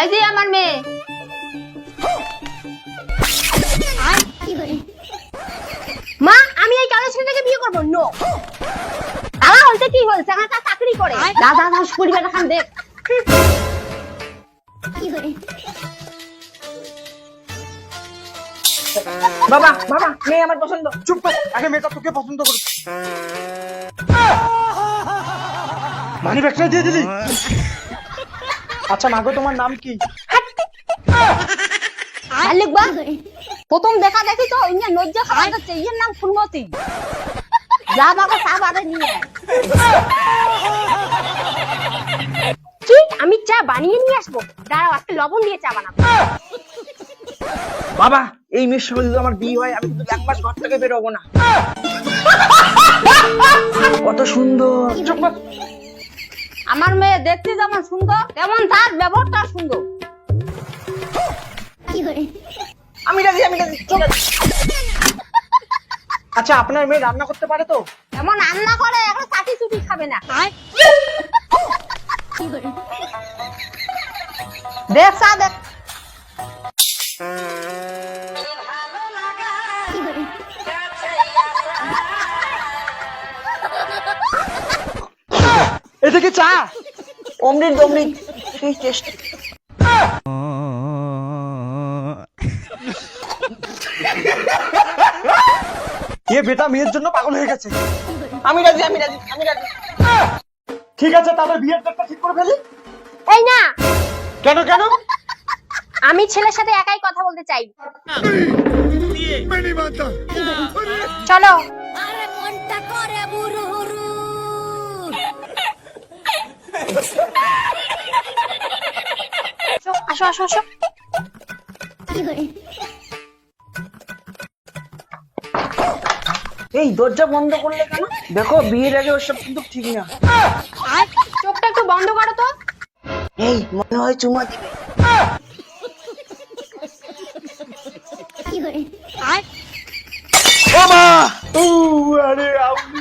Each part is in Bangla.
এই যে আমার মেয়ে। মা আমি এই কালো ছেলেটাকে বিয়ে করব। নো তারা হইতে কি হয়েছে? আমার তা চাকরি করে। দাদা দাস পরিবার খান দেখ বাবা বাবা মেয়ে আমার পছন্দ। চুপ কর। আগে মেয়েটা তোকে পছন্দ করে মানি ব্যাগটা দিয়ে দিলি? আচ্ছা মাগো তোমার নাম কি? প্রথম দেখা দেখি তো নজ্জা খাওয়া যাচ্ছে ইয়ের নাম ফুলমতি। যা বাবা চা বাদে নিয়ে। আমি চা বানিয়ে নিয়ে আসব? দাঁড়াও আজকে লবণ দিয়ে চা বানাবো। বাবা এই মেয়ের সঙ্গে যদি আমার বিয়ে হয় আমি কিন্তু এক মাস ঘর থেকে বেরোবো না। কত সুন্দর। আমার মেয়ে দেখতে যেমন সুন্দর? তেমন তার ব্যবহারটা সুন্দর? আমি রাজি আমি রাজি। আচ্ছা আপনার মেয়ে রান্না করতে পারে তো? এমন রান্না করে এখন চাটি চুটি খাবে না। দেখ চা দেখ। এটা কি চা? অমৃত অমৃত। সেই টেস্ট এ বেটা মেয়ের জন্য পাগল হয়ে গেছে। আমি রাজি আমি রাজি আমি রাজি। ঠিক আছে তাহলে বিয়ের ডেটটা ঠিক করে ফেলি। এই না। কেন কেন? আমি ছেলের সাথে একাই কথা বলতে চাই। চলো। আসো আসো আসো। এই দরজা বন্ধ করলে কেন? দেখো বিয়ের আগে ওসব কিন্তু ঠিক না। আর চোখটা একটু বন্ধ করো তো। এই মনে হয় চুমা দিবে। বাবা ও আরে আউলি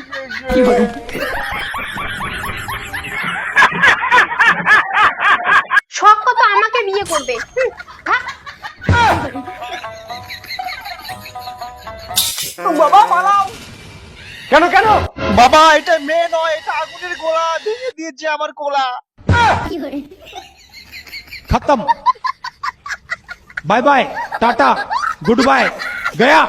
পালাও বাবা পালাও কেন কেন? বাবা এটা মেয়ে নয় এটা আগুনের গোলা ভেঙে দিয়েছে আমার গোলা। খতম। Bye bye tata good bye Gaya.